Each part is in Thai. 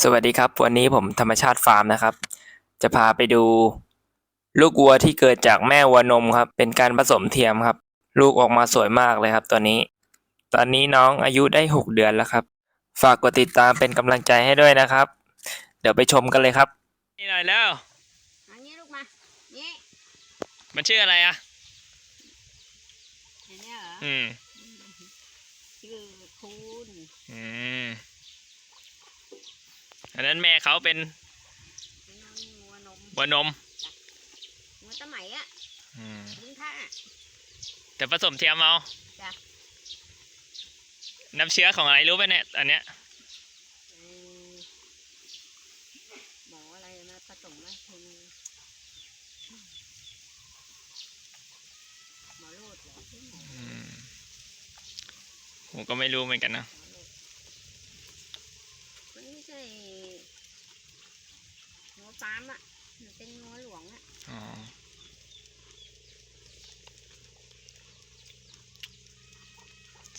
สวัสดีครับ วันนี้ผมธรรมชาติฟาร์มนะครับ จะพาไปดู ลูกวัวที่เกิดจากแม่วัวนมครับ เป็นการผสมเทียมครับ ลูกออกมาสวยมากเลยครับตัวนี้ ตอนนี้น้องอายุได้หกเดือนแล้วครับ ฝากกดติดตามเป็นกำลังใจให้ด้วยนะครับ เดี๋ยวไปชมกันเลยครับ นี่หน่อยแล้วเอางี้ลูกมานี่มันชื่ออะไรอะเห็นเนี่ยเหรออืม ชื่อคูณ อืม อันนั้นแม่เขาเป็นเป็นงัวนมวัวนมงัวตะไหมอะอืมลุงท่าแต่ผสมเทียมเอาจ้ะน้ำเชื้อของอะไรรู้ไหมเนี่ยอันเนี้ยเอ่อหมออะไรมาผสมไหมคุณหมอโลดเหรอชื่อหมออืมผมก็ไม่รู้เหมือนกันนะ หมอโลดมันไม่ใช่งัวฟาร์มอะ มัน เป็นงัวหลวงอะอ๋อ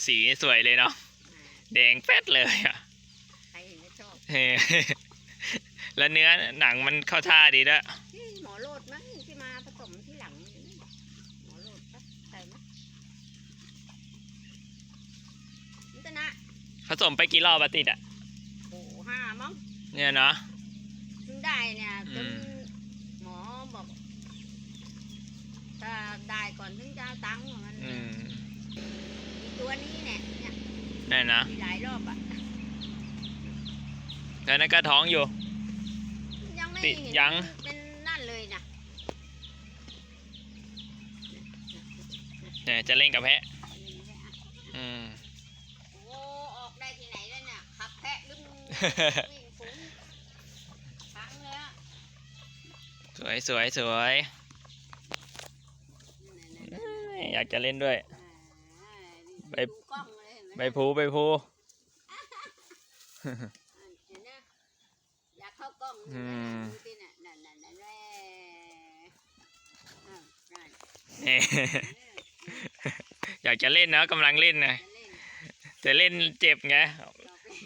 สีสวยเลยเนาะอ่าแดงแป๊ดเลยอะใครเห็นก็ชอบเฮ้แล้วเนื้อหนังมันเข้าท่าดีด้วยเฮ้ยหมอโลดมั้งที่มาผสมที่หลังนี่หมอโลดปะใช่ไหมนิตนะผสมไปกี่รอบอะติดอะโอ้ห้ามั้งเนี่ยเนาะถึงได้เนี่ยจนอืมหมอ บอกถ้าได้ก่อนถึงจะเอาตังค์ว่ามันอืมมีตัวนี้เนี่ยเนี่ยนั่นนะมีหลายรอบอะ แล้วนั่นก็ท้องอยู่ ยังไม่ติดเห็นยัง เป็นนั่นเลยนะเนี่ยจะเล่นกับแพะ อืม โอ้ออกได้ที่ไหนแล้วเนี่ยขับแพะลึมวิ่งฝูงพังเลยอะ ส วยสวยสวยเอ้ยอยากจะเล่นด้วย ไปดูกล้องเลยเห็นไหมไปพูไปพูเห็นไหมอยากเข้ากล้องอืมดูสิน่ะนั่นนั่นนั่นแหละอ้าวนั่นเนี่ยอยากจะเล่นนะกำลังเล่นนะจะเล่นแต่เล่นเจ็บไงต่อไป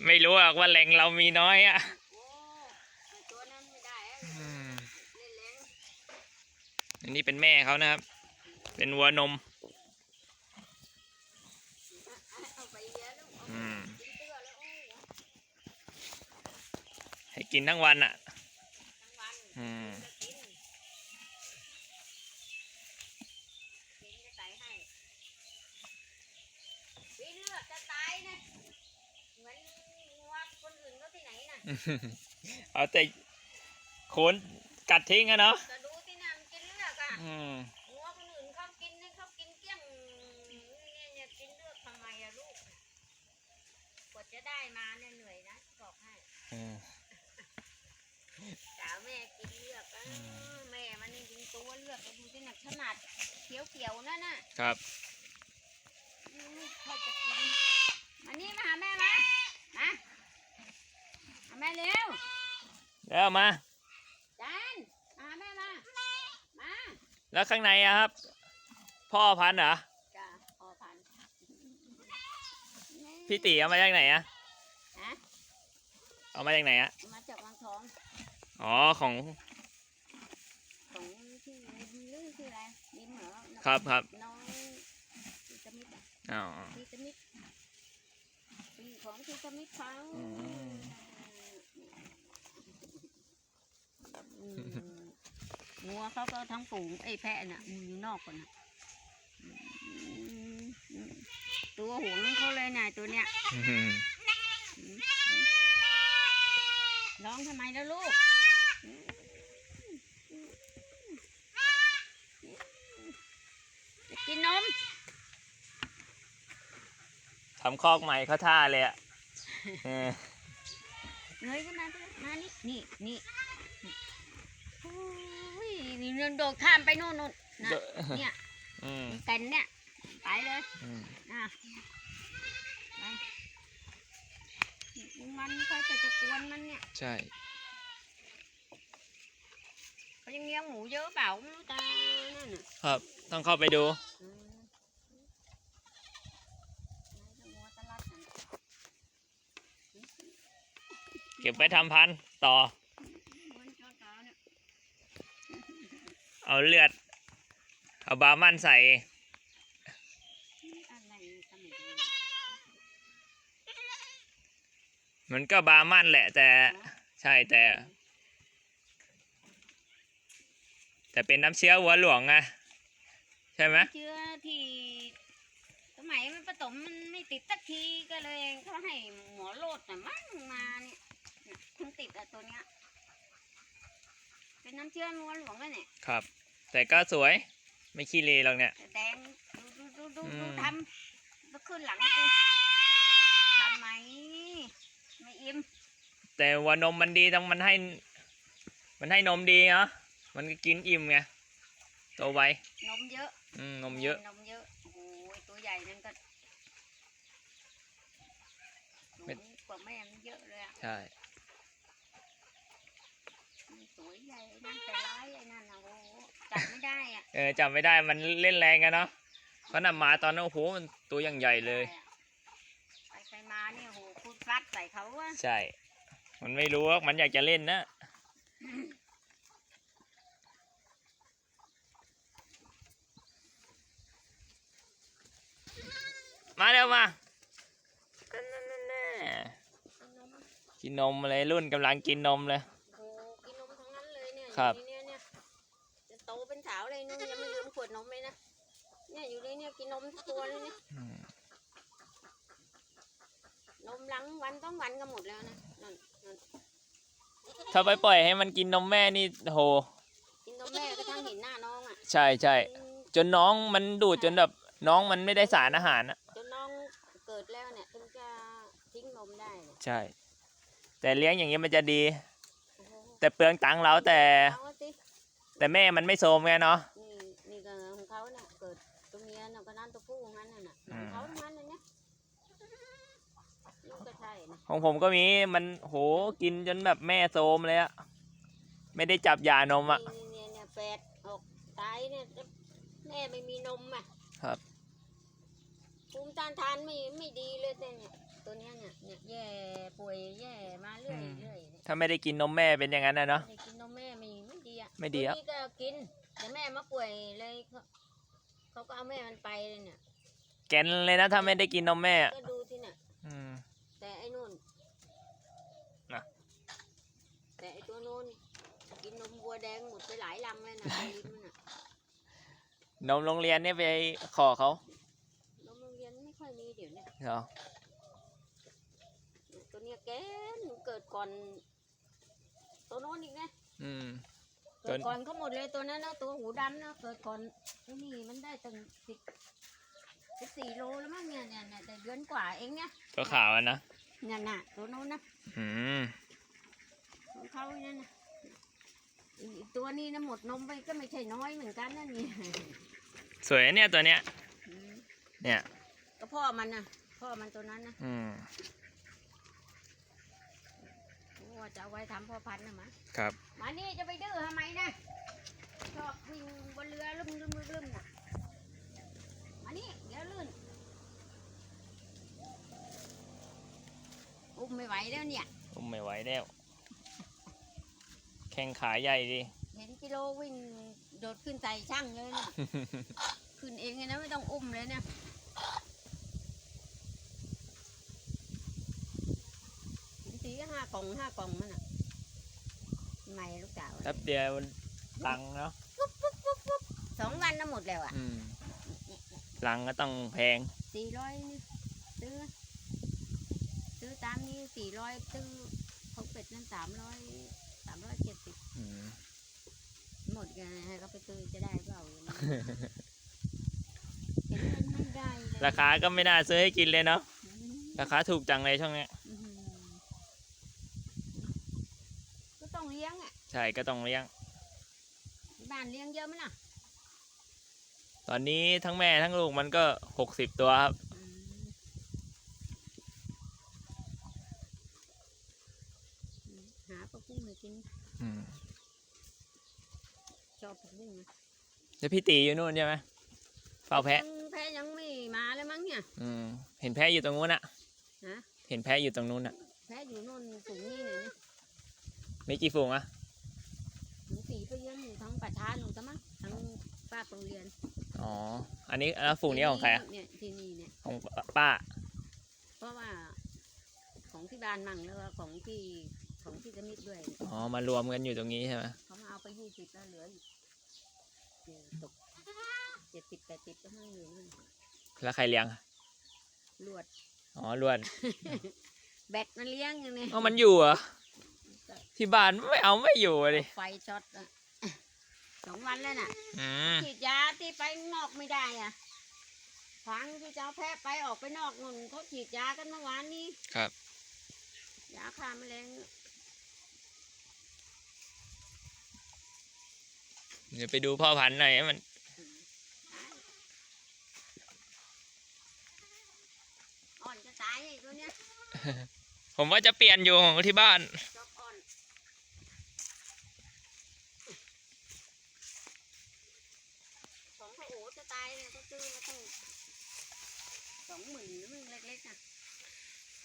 ไม่รู้หรอกว่าแรงเรามีน้อยอะ โอ้ไอ้ตัวนั้นไม่ได้อะ อืม เล่นแรง อันนี้เป็นแม่เขานะครับ เป็นวัวนมเอาไปเยอะลูกเอาอืมกินเตื้อแล้วโอ้ให้กินทั้งวันอะทั้งวันอืมจะกินกินจะใส่ให้วิเลือดจะตายนะเหมือนงัวคนอื่นก็ที่ไหนน่ะเอาแต่โคนกัดทิ้งอะเนาะ อืมหัวคนอื่นเขากินนี่เขากินเกลี้ยงเนี่ยเนี่ยกินเลือดทำไมอะลูกกว่าจะได้มาเนี่ยเหนื่อยนะบอกให้อืม สาวแม่กินเลือดอะอืมแม่มันนี่ยิงตัวเลือดไปดูที่หนักขนาดเขียวๆนั่นน่ะครับ อืมเขาจะกินมานี่มาหาแม่มามาหาแม่เร็วแล้วมา จานมาหาแม่มามา แล้วข้างในอะครับ พ่อพันธุ์เหรอจ้าพอพันพี่ตีเอามาจากไหนอะฮะเอามาจากไหนอะมาจากวังทองอ๋อของของที่ลือชื่ออะไรลิมเหรอครับครับน้องพีตมิตรอะอ๋อพีตมิตรปีของพีตมิตรเขาอืมอืม งัวเขาก็ทั้งฝูงไอ้แพะน่ะมันอยู่นอกก่อนน่ะตัวหวงเขาเลยนายตัวเนี้ยร้องทำไมแล้วลูกจะกินนมทำคอกใหม่เขาท่าเลยอะเออเงยขึ้นมามานี่นี่นี่ นี่เดินโดดข้ามไปโน่นนู่นนะเนี่ยอืมกันเนี่ยไปเลยอืมนะไปมันคอยแต่จะกวนมันเนี่ยใช่เขายังเลี้ยงหมูเยอะเปล่าไม่รู้ตานั่นน่ะครับต้องเข้าไปดูอืมไหนจะงัวตะลัดน่ะก็บไว้ทำพันธุ์ต่อ เหมือนเจ้าสาวเนี่ย เอาเลือด เอาบาร์มันใส่อะไรทำอย่างนี้มันก็บาร์มันแหละ แต่ใช่แต่ แต่เป็นน้ำเชื้อวัวหลวงไงใช่ไหมเชื้อที่สมัยมันผสมมันไม่ติดสักทีก็เลยเขาให้หมอโลดน่ะมั่งมาเนี่ยเนี่ยเพิ่งติดอะตัวเนี้ยเป็นน้ำเชื้อม้วนหลวงกันเนี่ยครับ แต่ก็สวยไม่ขี้เลหรอกเนี่ย แต่แดงดูดูดูดูอืมดูทำแล้วขึ้นหลังกูทำไหมไม่อิ่มแต่วัวนมมันดีต้องมันให้ มันให้นมดีเนาะมันก็กินอิ่มไงโตไวนมเยอะอืมนมเยอะ นมเยอะโอ้โหตัวใหญ่นั่นก็หไม่นูกว่าแม่มันเยอะเลยอะใช่มันสวยใหญ่ไอ้นั่นแต่ร้ายไอ้นั่นนะโอ้โห จับไม่ได้อะเออจำไม่ได้มันเล่นแรงกันเนาะเพราะนำมาตอนนั้นโอ้โหมันตัวอย่างใหญ่เลย ไปไปมาเนี่ยโหพูดฟลัดใส่เขาอะใช่ มันไม่รู้ว่ามันอยากจะเล่นนะมาเร็วมากินนมเลยรุ่นกำลังกินนมเลยโอ้โหกินนมทั้งนั้นเลยเนี่ยครับ นเนี่ยกินนมทุกตัวเลยเนี่ยอืมนมหลังวันต้องวันก็หมดแล้วนะนั่นนั่นถ้าไปปล่อยให้มันกินนมแม่นี่โห กินนมแม่ก็ทั้งเห็นหน้าน้องอะใช่ใช่กินจนน้องมันดูดจนแบบน้องมันไม่ได้สารอาหารอะจนน้องเกิดแล้วเนี่ยถึงจะทิ้งนมได้เนี่ยใช่ แต่เลี้ยงอย่างนี้มันจะดี โอ้โหแต่เปลืองตังค์เราแต่ เอาสิแต่แม่มันไม่โทรมไงเนาะ นี่นี่ก็ของเขาเนี่ยเกิดตัวเมียน่ะก็นั่นตัวผู้ของนั้นน่ะน่ะของเขาทั้งนั้นเลยเนี่ยนี่ก็ใช่นะ ของผมก็มีมันโหกินจนแบบแม่โทรมเลยอะไม่ได้จับยานมอะนี่เนี่ยเนี่ยแปดออกตายเนี่ยแม่ไม่มีนมอะครับภูมิต้านทานไม่ไม่ดีเลยแต่เนี่ยตัวเนี้ยเนี่ยเนี่ยแย่ป่วยแย่มาเรื่อยเรื่อยเนี่ยถ้าไม่ได้กินนมแม่เป็นอย่างนั้นนะเนาะไม่ได้กินนมแม่ไม่ไม่ดีอะไม่ดีอะตัวนี้ก็กินแต่แม่มาป่วยเลยเขาเขาก็เอาแม่มันไปเลยเนี่ยแกนเลยนะถ้าไม่ได้กินนมแม่อะก็ดูที่เนี่ยอืม แต่ไอ้นู่นน่ะ แต่ไอ้ตัวนู้นกินนมวัวแดงหมดไปหลายลังเลยนะไอ้ลิ้นมันน่ะนมโรงเรียนเนี่ยไปขอเขานมโรงเรียนไม่ค่อยมีเดี๋ยวเนี้เหรอตัวเนี้ยแกนเกิดก่อน ตัวโน้นอีกนะอืมเกิดก่อนเขาหมดเลยตัวนั้นนะตัวหูดำนะเกิดก่อนไอ้นี่มันได้ตั้งสิบ สิบสี่โลแล้วมั้งเนี่ยเนี่ยเนี่ยแต่เดือนกว่าเองเนี่ยตัวขาวอะนะเนี่ยน่ะตัวโน้นนะอืมของเขาเนี่ยนะอีกตัวนี้นะหมดนมไปก็ไม่ใช่น้อยเหมือนกันนะนี่สวยเนี่ยตัวเนี้ย อืมเนี่ย ก็พ่อมันนะพ่อมันตัวนั้นนะอืมว่าจะเอาไว้ทำพ่อพันธุ์นะมะครับ มานี่จะไปดื้อทำไมนะชอบวิ่งบนเรือลุ่มลุ่มลุ่มน่ะมา นี่เดี๋ยวลื่นอุ้มไม่ไหวแล้วเนี่ย อุ้มไม่ไหวแล้ว แข้งขาใหญ่ดิ เห็นกิโลวิ่งโดดขึ้นใส่ช่างเลยนะขึ้นเองเลยนะไม่ต้องอุ้มเลยเนี่ยถึงสีก็ห้ากล่องห้ากล่องมันอะใหม่ลูกสาวแป๊บเดียวมันตังค์เนาะสองวันก็หมดแล้วอะ อืมตังค์ก็ต้องแพงสี่ร้อยนี่ซื้อ ซื้อตามนี้สี่ร้อยซื้อเขาเป็ดนั่นสามร้อยสามร้อยเจ็ดสิบอืมหมดไงให้เขาไปซื้อจะได้เปล่าอย่างนี้เห็นมันไม่ได้เลยราคาก็ไม่น่าซื้อให้กินเลยเนาะอืมราคาถูกจังเลยช่วงเนี้ยอืมก็ต้องเลี้ยงอะใช่ก็ต้องเลี้ยงที่บ้านเลี้ยงเยอะไหมล่ะ ตอนนี้ทั้งแม่ทั้งลูกมันก็หกสิบตัวครับอืมอืมหาปลากุ้งให้กินอืมชอบปลากุ้งนะแล้วพี่ตีอยู่นู่นใช่ไหมเฝ้าแพะยังแพะยังไม่มาเลยมั้งเนี่ย อืมเห็นแพะอยู่ตรงนู้นอะฮะ เห็นแพะอยู่ตรงนู้นอะแพะอยู่โน่นสูงนี่เนี่ยนะมีกี่ฝูงอะหนูสีไปเลี้ยงอยู่ทั้งป่าช้าหนูซะมั้งทั้งป้าโรงเรียน อ๋อ อันนี้แล้วฝูงนี้ของใครอะเนี่ยที่นี่เนี่ยของป้า เพราะว่าของที่บ้านมั่งแล้วก็ของที่ของที่สมิธด้วยอ๋อ มารวมกันอยู่ตรงนี้ใช่ไหมเขามาเอาไปยี่สิบแล้วเหลืออีกเนี่ยตกเจ็ดสิบแปดสิบก็ไม่อยู่นั่นแล้วใครเลี้ยง ลวด อ๋อลวนแบตมาเลี้ยงอย่างนี้อ๋อมันอยู่เหรอที่บ้านไม่เอาไม่อยู่อะดิไฟช็อตอะส องวันแล้วน่ะอืมฉีดยาที่ไปนอกไม่ได้อะฟังที่เจ้าแพะไปออกไปนอกนุ่นเขาฉีดยากันเมื่อวานนี้ครับยาฆ่าแมลงเดี๋ยวไปดูพ่อพันธุ์หน่อยให้มัน อ่อนจะตายไอ้ตัวเนี้ย ผมว่าจะเปลี่ยนอยู่ของที่บ้านชอบอ่อนของพระโอจะตายเนี่ยเขาซื้อมาตั้งสองหมื่นนะมึงเล็กๆอะ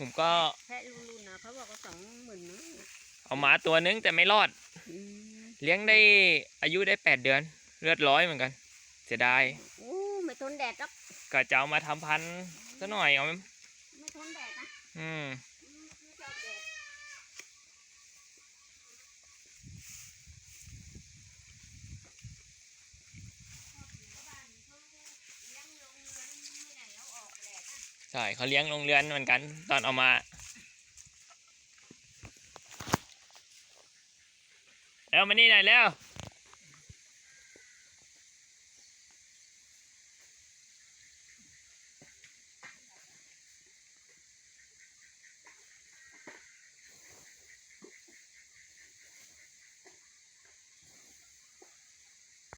ผมก็แพะรุ่นๆนะเขาบอกว่าสองหมื่นนะเอาหมาตัวนึงแต่ไม่รอดอืมเลี้ยงได้อายุได้แปดเดือน เลือดร้อยเหมือนกัน เสียดายโอ้ไม่ทนแดดหรอกก็จะเอามาทำพันธุ์ซะหน่อยเอาไหมไม่ทนแดดนะอืมอืมไม่ชอบแดดเลี้ยงลงเรือนไม่ได้เอาออกแดดนะ ใช่เขาเลี้ยงโรงเรือนเหมือนกัน ตอนเอามา แล้วมานี่หน่อยแล้ว